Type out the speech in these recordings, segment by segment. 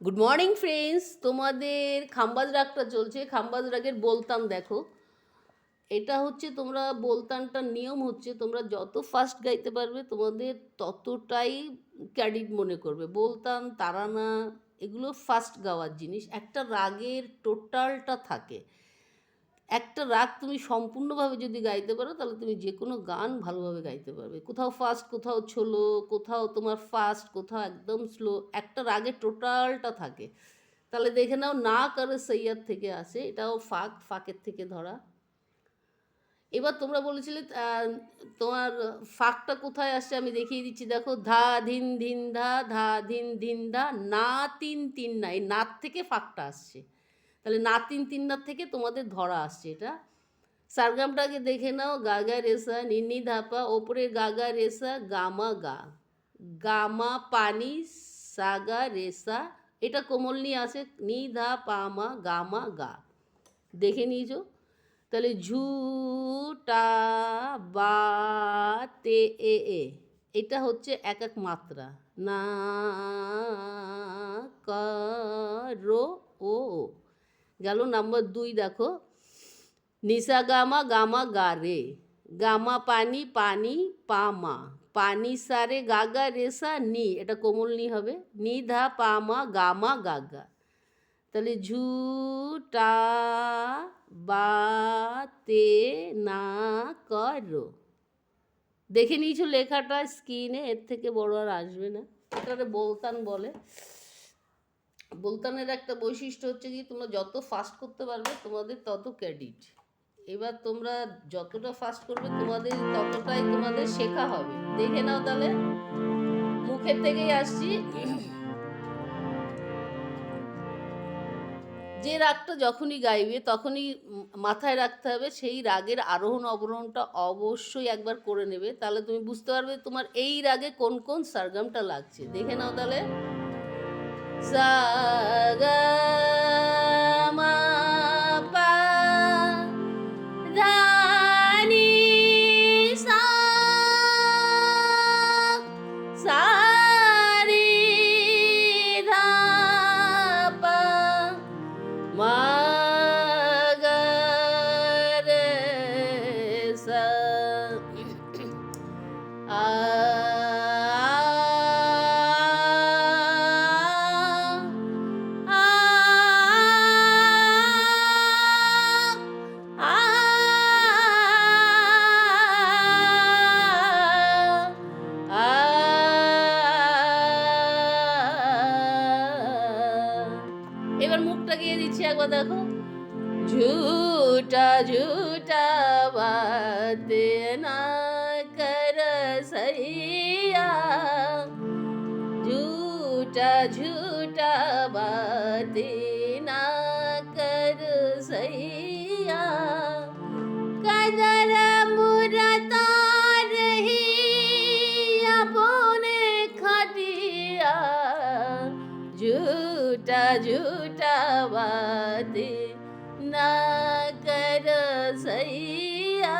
Good morning friends তোমাদের খাম্বাজ রাগটা চলছে খাম্বাজ রাগের বলতান দেখো। এটা হচ্ছে তোমরা বলতানটার নিয়ম হচ্ছে, তোমরা যত ফাস্ট গাইতে পারবে, তোমাদের ততটাই ক্যাডিট মনে করবে। বলতান, তারানা, এগুলো ফাস্ট গাওয়ার জিনিস। একটা রাগের টোটালটা থাকে। একটা রাগ তুমি সম্পূর্ণভাবে যদি গাইতে পারো, তাহলে তুমি যে কোনো গান ভালোভাবে গাইতে পারবে। কোথাও ফাস্ট কোথাও ছোলো কোথাও তোমার ফাস্ট কোথাও একদম স্লো একটা রাগে টোটালটা থাকে। তাহলে দেখে নাও না করে সৈয়াদ থেকে আসে, এটাও ফাঁক, ফাঁকের থেকে ধরা। এবার তোমরা বলেছিলে তোমার ফাঁকটা কোথায় আসছে আমি দেখিয়ে দিচ্ছি। দেখো, ধা, ধিন ধিন, ধা ধা, ধিন ধিন, ধা, না, তিন তিন, না, এই নাত থেকে ফাঁকটা আসছে। তাহলে না তিন তিন নাত থেকে তোমাদের ধরা আসছে এটা। সারগামটাকে দেখে নাও গাগা রেসা নিনি ধাপা ওপরে গাগা রেসা গামা গা গামা পানি সাগা রেসা এটা কোমল নিয়ে আসে নি ধা পামা গামা গা দেখে নিয়েছো? তাহলে ঝুটা বা তে এ এ, এটা হচ্ছে এক এক মাত্রা। না রো, ও ও। গেল নাম্বার দুই, দেখো। নিশা গামা গামা গা রে গামা পানি পানি পামা পানি সারে গাগা রেসা নি। এটা কোমল নি হবে। নি ধা পামা গামা গাগা তাহলে ঝুটা বাতে না করো। দেখে নিয়েছো লেখাটা স্ক্রিনে, এর থেকে বড় আর আসবে না। এটারে বলতান বলে। বলতানের একটা বৈশিষ্ট্য হচ্ছে কি, তোমরা যত ফাস্ট করতে পারবে, তোমাদের তত ক্রেডিট এবার তোমরা যতটা ফাস্ট করবে, তোমাদের ততটাই তোমাদের শেখা হবে। দেখে নাও তাহলে। মুখের থেকেই আসছি। যে রাগটা যখনই গাইবে, তখনই মাথায় রাখতে হবে, সেই রাগের আরোহণ অবরোহণটা অবশ্যই একবার করে নেবে। তাহলে তুমি বুঝতে পারবে তোমার এই রাগে কোন কোন সারগামটা লাগছে। দেখে নাও তাহলে। সা মুখটা গিয়ে দিচ্ছি একবার দেখো झूठा झूठा बात ना कर सैया झूठा झूठा बात বাদে না কর সাইয়া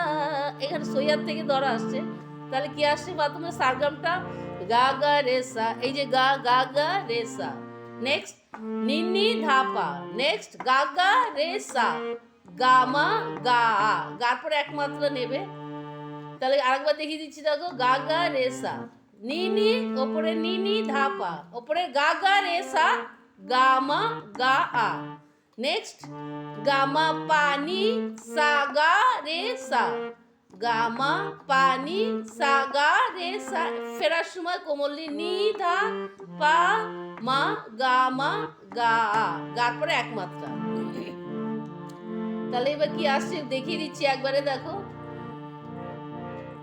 এখানে সৈয়াদ থেকে ধরা আসছে। তাহলে কি আসছে? বা সারগামটা? গা গা রেসা এই যে গা গা গা রেসা নেক্সট নিনি ধাপা। নেক্সট গা গা রেসা গামা, গা। গার পরে একমাত্র নেবে। তাহলে আরেকবার দেখিয়ে দিচ্ছি, দেখো গা গা রেসা নিনি ওপরে নিনি ধাপা। ওপরে গা গা রেসা গামা গা আ নেক্সট গামা পানি সাগা রে সা গামা পানি সাগা রে সা ফেরার সময় কোমলি নি ধা পা, মা, গামা গা। গার পরে একমাত্রা। তাহলে এবার কি আসছে? দেখিয়ে দিচ্ছি একবারে, দেখো।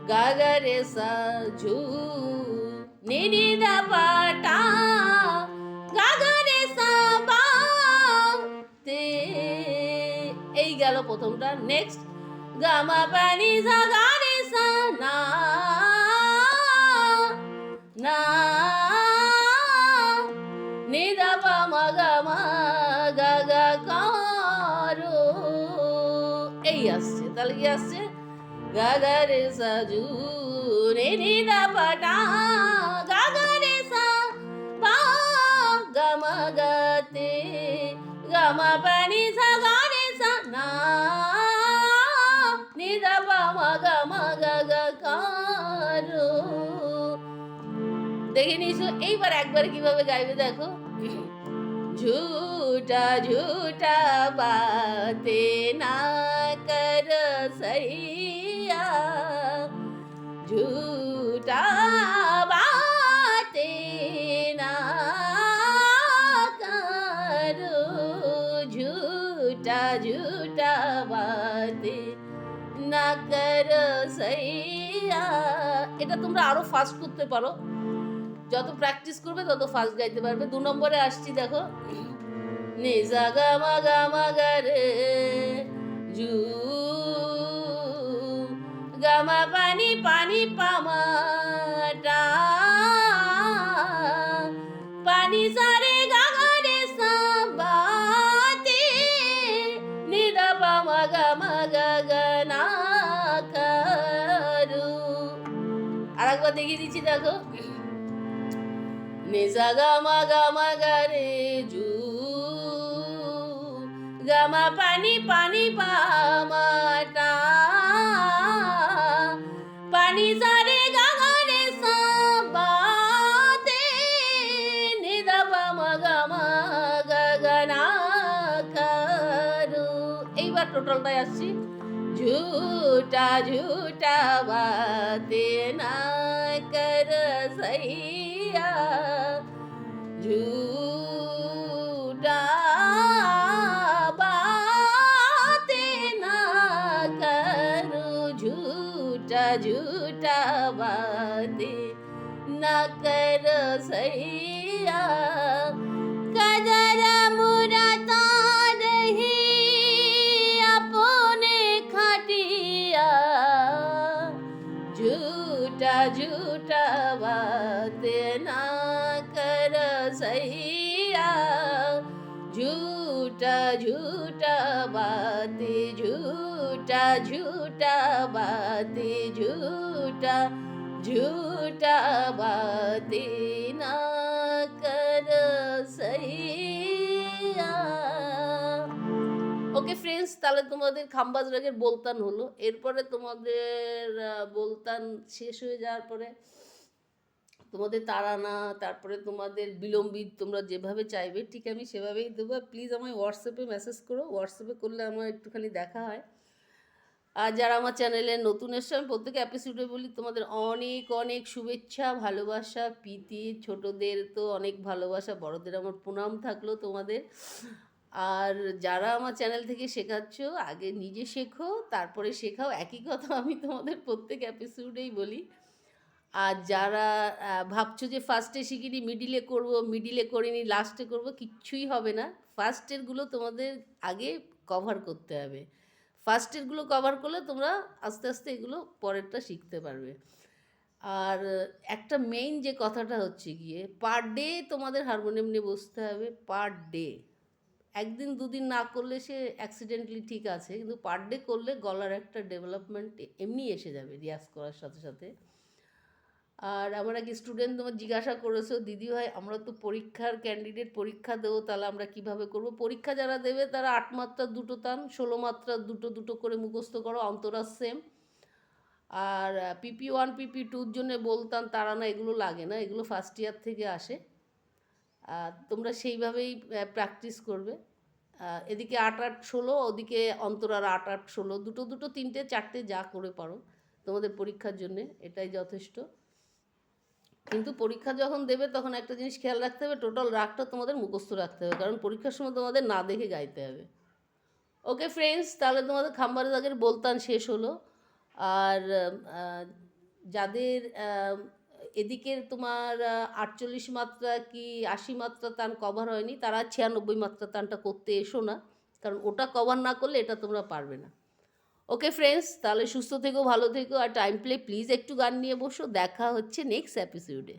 গা রে সা ঝু নি নি ধা পা গেল প্রথমটা নেক্সট গামা পানি সা গা রে সা না না নি দা পা মা গা মা গা গা কারও। এই আসছে, তাহলে কি আসছে? গা গা রে সা জু, রে নি দা পা টা, গা গা রে সা পা, গা মা গা গামা কারো দেখে নিয়েছো এইবার একবার কিভাবে গাইবে দেখো झूठा झूठा बातें ना कर सैया झूठा बातें ना करो झूठा झूठा बातें না কর সইয়া এটা তোমরা আরও ফাস্ট করতে পারো। যত প্র্যাকটিস করবে, তত ফাস্ট গাইতে পারবে। দু নম্বরে আসছি, দেখো। নিজা গা মা গা গামা গামা গারে জু গামা পানি পানি পামাটা পানি সারে গাগা রে সাবাতে নিদা পামা গামা গাগা আরেকবার দেখিয়ে দিচ্ছি দেখো নিজা গামা গামা গারে জু গামা পানি পানি পামাটা পানি সারে গাগা রে সাবাতে নিদা পামা গামা গাগা না করু এইবার টোটালটাই আসছি झूठा झूठा बातें ना कर सैया झूठा बातें ना करो झूठा झूठा बातें ना कर सैया झूठा झूठा बात झूठा झूठा बात झूठा झूठा बात ना कर सैया ওকে ফ্রেন্ডস তাহলে তোমাদের খাম্বাজ রাগের বলতান হলো এরপরে তোমাদের আহ, বলতান শেষ হয়ে যাওয়ার পরে তোমাদের তারানা তারপরে তোমাদের বিলম্বিত, তোমরা যেভাবে চাইবে, ঠিক আমি সেভাবেই দেবো। প্লিজ আমায় হোয়াটসঅ্যাপে মেসেজ করো। হোয়াটসঅ্যাপে করলে আমার একটুখানি দেখা হয়। আর যারা আমার চ্যানেলে নতুন এসছে, আমি প্রত্যেক এপিসোডে বলি, তোমাদের অনেক অনেক শুভেচ্ছা, ভালোবাসা। প্রীতি, ছোটদের তো অনেক ভালোবাসা, বড়দের আমার প্রণাম থাকল তোমাদের। আর যারা আমার চ্যানেল থেকে শেখাচ্ছ, আগে নিজে শেখো, তারপরে শেখাও। একই কথা আমি তোমাদের প্রত্যেক এপিসোডেই বলি। আর যারা ভাবছ যে ফার্স্টে শিখিনি মিডিলে করব মিডিলে করিনি লাস্টে করব, কিচ্ছুই হবে না। ফার্স্টেরগুলো তোমাদের আগে কভার করতে হবে। ফার্স্টেরগুলো কভার করলে তোমরা আস্তে আস্তে এগুলো পরেরটা শিখতে পারবে। আর একটা মেইন যে কথাটা হচ্ছে গিয়ে পার ডে তোমাদের হারমোনিয়াম নিয়ে বসতে হবে পার ডে একদিন দুদিন না করলে সে অ্যাক্সিডেন্টলি ঠিক আছে, কিন্তু পার ডে করলে গলার একটা ডেভেলপমেন্ট এমনি এসে যাবে, রিয়াজ করার সাথে সাথে। আর আমার এক স্টুডেন্ট তোমার জিজ্ঞাসা করেছ, দিদি ভাই, আমরা তো পরীক্ষার ক্যান্ডিডেট পরীক্ষা দেবো, তাহলে আমরা কীভাবে করব? পরীক্ষা যারা দেবে, তারা আট মাত্রার দুটো তান ষোলো মাত্রার দুটো দুটো করে মুখস্থ করো অন্তরাজ সেম আর পিপি ওয়ান পিপি টুর জন্য বলতাম, তারা না এগুলো লাগে না, এগুলো ফার্স্ট ইয়ার থেকে আসে। আর তোমরা সেইভাবেই প্র্যাকটিস করবে। এদিকে আট আট ষোলো, ওদিকে অন্তরার আট আট ষোলো, দুটো দুটো, তিনটে, চারটে যা করে পারো তোমাদের পরীক্ষার জন্যে, এটাই যথেষ্ট। কিন্তু পরীক্ষা যখন দেবে তখন একটা জিনিস খেয়াল রাখতে হবে টোটাল রাগটা তোমাদের মুখস্থ রাখতে হবে। কারণ পরীক্ষার সময় তোমাদের না দেখে গাইতে হবে। ওকে ফ্রেন্ডস তাহলে তোমাদের খাম্বারের আগের বলতান শেষ হলো। আর যাদের এদিকের তোমার আটচল্লিশ মাত্রা কি আশি মাত্রা তান কভার হয়নি, তারা ছিয়ানব্বই মাত্রা তানটা করতে এসো না। কারণ ওটা কভার না করলে এটা তোমরা পারবে না। ওকে ফ্রেন্ডস তাহলে সুস্থ থেকো, ভালো থেকো, আর টাইম প্লে প্লিজ একটু গান নিয়ে বসো। দেখা হচ্ছে নেক্সট এপিসোডে